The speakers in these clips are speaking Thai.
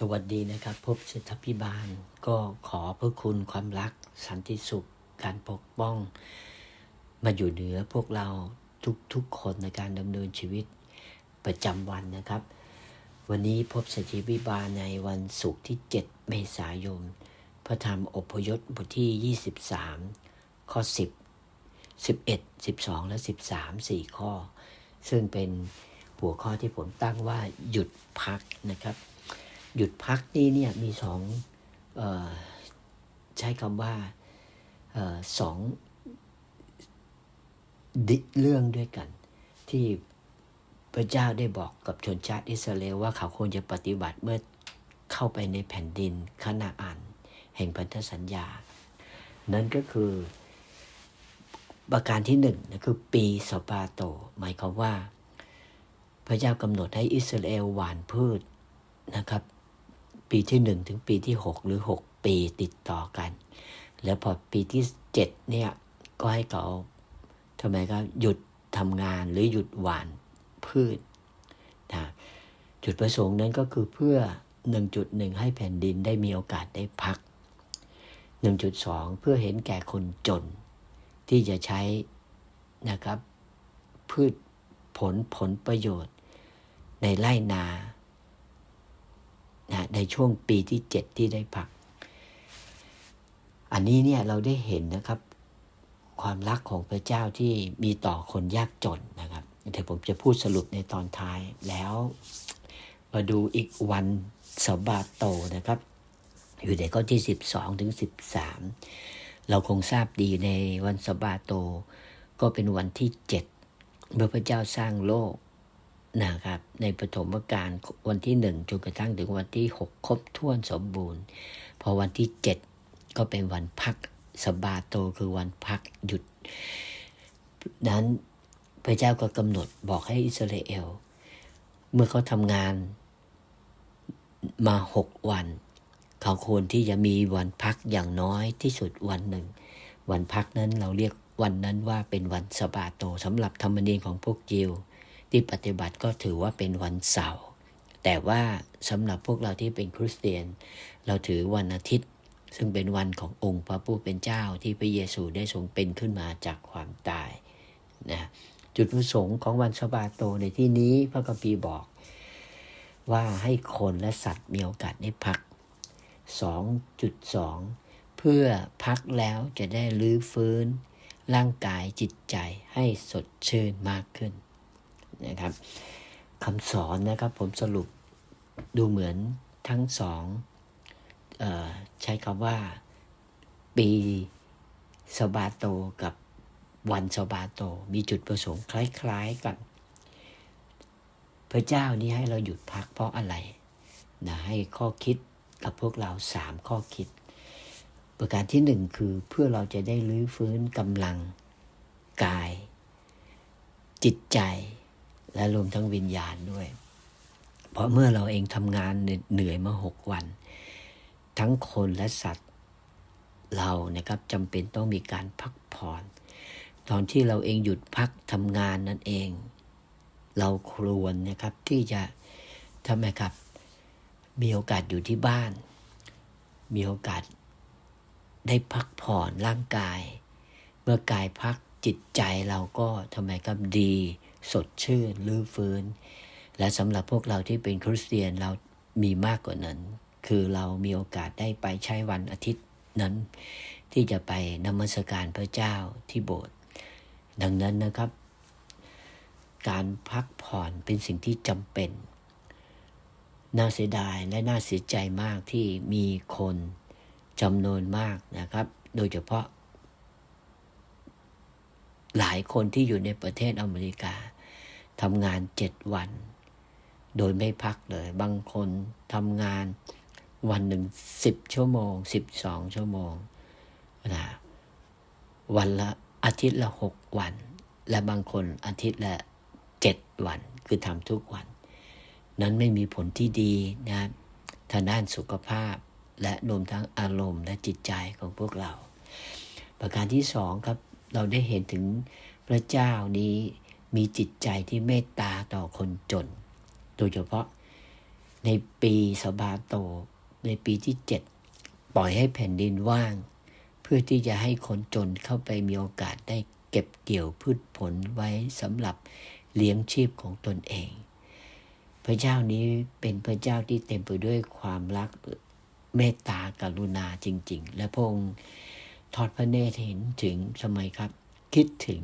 สวัสดีนะครับ พบเศรษฐพิบาล ก็ขอพระคุณความรัก สันติสุข การปกป้อง มาอยู่เหนือพวกเราทุกๆคนในการดำเนินชีวิตประจำวันนะครับ วันนี้พบเศรษฐพิบาลในวันศุกร์ที่ 7 เมษายนพระธรรมอพยพบทที่ 23 ข้อ 10 11 12 และ 13 4 ข้อ ซึ่งเป็นหัวข้อที่ผมตั้งว่าหยุดพักนะครับ หยุดพักนี้เนี่ยมีสองออใช้คำว่าออสองดิเรื่องด้วยกัน ที่พระเจ้าได้บอกกับชนชาติอิสราเอลว่าเขาควรจะปฏิบัติเมื่อเข้าไปในแผ่นดินคณาอันแห่งพันธสัญญา นั่นก็คือประการที่หนึ่งนะคือปีสปาโต หมายความว่า พระเจ้ากำหนดให้อิสราเอลหว่านพืชนะครับ ปีที่หนึ่งถึงปีที่หกหรือหกปีติดต่อกัน แล้วพอปีที่เจ็ดเนี่ย ก็ให้เขาทำไมก็หยุดทำงานหรือหยุดหว่านพืชนะจุดประสงค์นั้นก็คือเพื่อ 1.1 ให้แผ่นดินได้มีโอกาสได้พัก 1.2 เพื่อเห็นแก่คนจน ที่จะใช้นะครับ พืชผลผลประโยชน์ ในไร่นา นะในช่วงปีที่ 7 ที่ได้พัก อันนี้เนี่ยเราได้เห็นนะครับ ความรักของพระเจ้าที่มีต่อคนยากจนนะครับเดี๋ยวผมจะพูดสรุปในตอนท้ายแล้วมาดูอีกวันสบาโตนะครับ อยู่ในข้อที่ 12 ถึง 13 เราคงทราบดีในวันสบาโต ก็เป็นวันที่ 7 เมื่อพระเจ้าสร้างโลก นะครับ ในปฐมกาลวันที่หนึ่งจนกระทั่งถึงวันที่หกครบถ้วนสมบูรณ์ พอวันที่เจ็ดก็เป็นวันพักสบาโตคือวันพักหยุด นั้นพระเจ้าก็กำหนดบอกให้อิสราเอล เมื่อเขาทำงานมาหกวัน เขาควรที่จะมีวันพักอย่างน้อยที่สุดวันหนึ่ง วันพักนั้นเราเรียกวันนั้นว่าเป็นวันสบาโตสำหรับธรรมเนียมของพวกยิว ที่ปฏิบัติก็ถือว่าเป็นวันเสาร์แต่ว่าสำหรับพวกเราที่เป็นคริสเตียน เราถือวันอาทิตย์ ซึ่งเป็นวันขององค์พระผู้เป็นเจ้าที่พระเยซูได้ทรงเป็นขึ้นมาจากความตายนะจุดประสงค์ของวันสบาโตในที่นี้พระคัมภีร์บอกว่าให้คนและสัตว์มีโอกาสได้พัก 2.2 เพื่อพักแล้วจะได้ลื้อฟื้น ร่างกายจิตใจให้สดชื่นมากขึ้น นะครับคำสอนนะครับผมสรุปดูเหมือนทั้งสองออใช้คำว่าปีสบาโตกับวันสบาโต มีจุดประสงค์คล้าย ๆกัน พระเจ้านี้ให้เราหยุดพักเพราะอะไรนะให้ข้อคิดกับพวกเราสามข้อคิด ประการที่หนึ่งคือเพื่อเราจะได้ลื้อฟื้นกำลังกาย จิตใจ และรวมทั้งวิญญาณด้วย เพราะเมื่อเราเองทำงานเหนื่อยมาหกวัน ทั้งคนและสัตว์ เรานะครับจำเป็นต้องมีการพักผ่อนตอนที่เราเองหยุดพักทำงานนั่นเอง เราควรนะครับที่จะทำไมครับ มีโอกาสอยู่ที่บ้าน มีโอกาสได้พักผ่อนร่างกาย เมื่อกายพักจิตใจเราก็ทำไมครับดี สดชื่นลื้อฟื้น และสำหรับพวกเราที่เป็นคริสเตียนเรามีมากกว่านั้น คือเรามีโอกาสได้ไปใช้วันอาทิตย์นั้น ที่จะไปนมัสการพระเจ้าที่โบสถ์ดังนั้นนะครับ การพักผ่อนเป็นสิ่งที่จำเป็นน่าเสียดายและน่าเสียใจมากที่มีคนจำนวนมากนะครับ โดยเฉพาะ หลายคนที่อยู่ในประเทศอเมริกา ทำงานเจ็ดวัน โดยไม่พักเลย บางคนทำงานวันหนึ่งสิบชั่วโมงสิบสองชั่วโมงนะวันละอาทิตย์ละหกวัน และบางคนอาทิตย์ละเจ็ดวัน คือทำทุกวัน นั้นไม่มีผลที่ดีนะทางด้านสุขภาพและรวมทั้งอารมณ์และจิตใจของพวกเรา ประการที่สองครับเราได้เห็นถึงพระเจ้านี้ มีจิตใจที่เมตตาต่อคนจน โดยเฉพาะในปีสบาโต ในปีที่เจ็ดปล่อยให้แผ่นดินว่าง เพื่อที่จะให้คนจนเข้าไปมีโอกาสได้เก็บเกี่ยวพืชผลไว้สำหรับเลี้ยงชีพของตนเอง พระเจ้านี้เป็นพระเจ้าที่เต็มไปด้วยความรักเมตตากรุณาจริง ๆ และพระองค์ทอดพระเนตรเห็นถึงสมัยครับ คิดถึง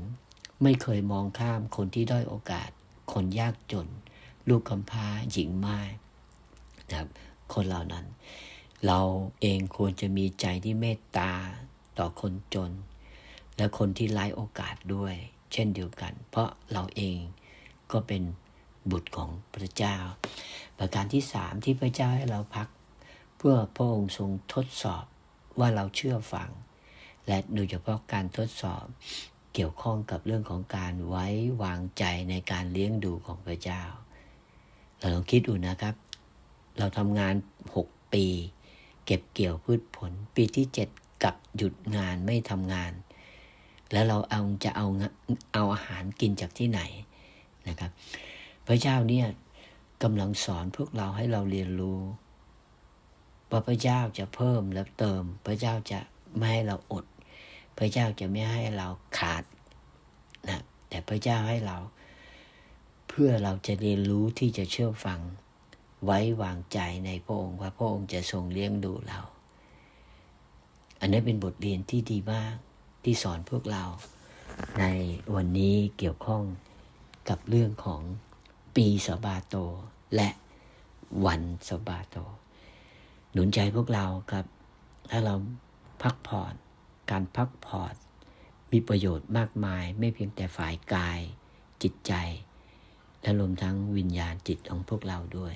ไม่เคยมองข้ามคนที่ด้อยโอกาส คนยากจน ลูกกำพร้าหญิงไม้นะครับ คนเหล่านั้น เราเองควรจะมีใจที่เมตตาต่อคนจน และคนที่ไร้โอกาสด้วย เช่นเดียวกัน เพราะเราเองก็เป็นบุตรของพระเจ้า ประการที่สามที่พระเจ้าให้เราพัก เพื่อพระองค์ทรงทดสอบว่าเราเชื่อฟัง และโดยเฉพาะการทดสอบ เกี่ยวข้องกับเรื่องของการไว้วางใจในการเลี้ยงดูของพระเจ้า เราลองคิดดูนะครับ เราทำงาน 6 ปี เก็บเกี่ยวพืชผล ปีที่ 7 กับหยุดงานไม่ทำงาน แล้วเราเอาจะเอาเอาอาหารกินจากที่ไหนนะครับ พระเจ้าเนี่ยกำลังสอนพวกเราให้เราเรียนรู้ว่าพระเจ้าจะเพิ่มและเติม พระเจ้าจะไม่ให้เราอด พระเจ้าจะไม่ให้เราขาดนะแต่พระเจ้าให้เรา เพื่อเราจะเรียนรู้ที่จะเชื่อฟัง ไว้วางใจในพระองค์ว่าพระองค์จะทรงเลี้ยงดูเรา อันนี้เป็นบทเรียนที่ดีมากที่สอนพวกเรา ในวันนี้เกี่ยวข้องกับเรื่องของปีสบาโต และวันสบาโต หนุนใจพวกเราครับ ถ้าเราพักผ่อน การพักผ่อนมีประโยชน์มากมาย ไม่เพียงแต่ฝ่ายกาย จิตใจ และรวมทั้งวิญญาณจิตของพวกเราด้วย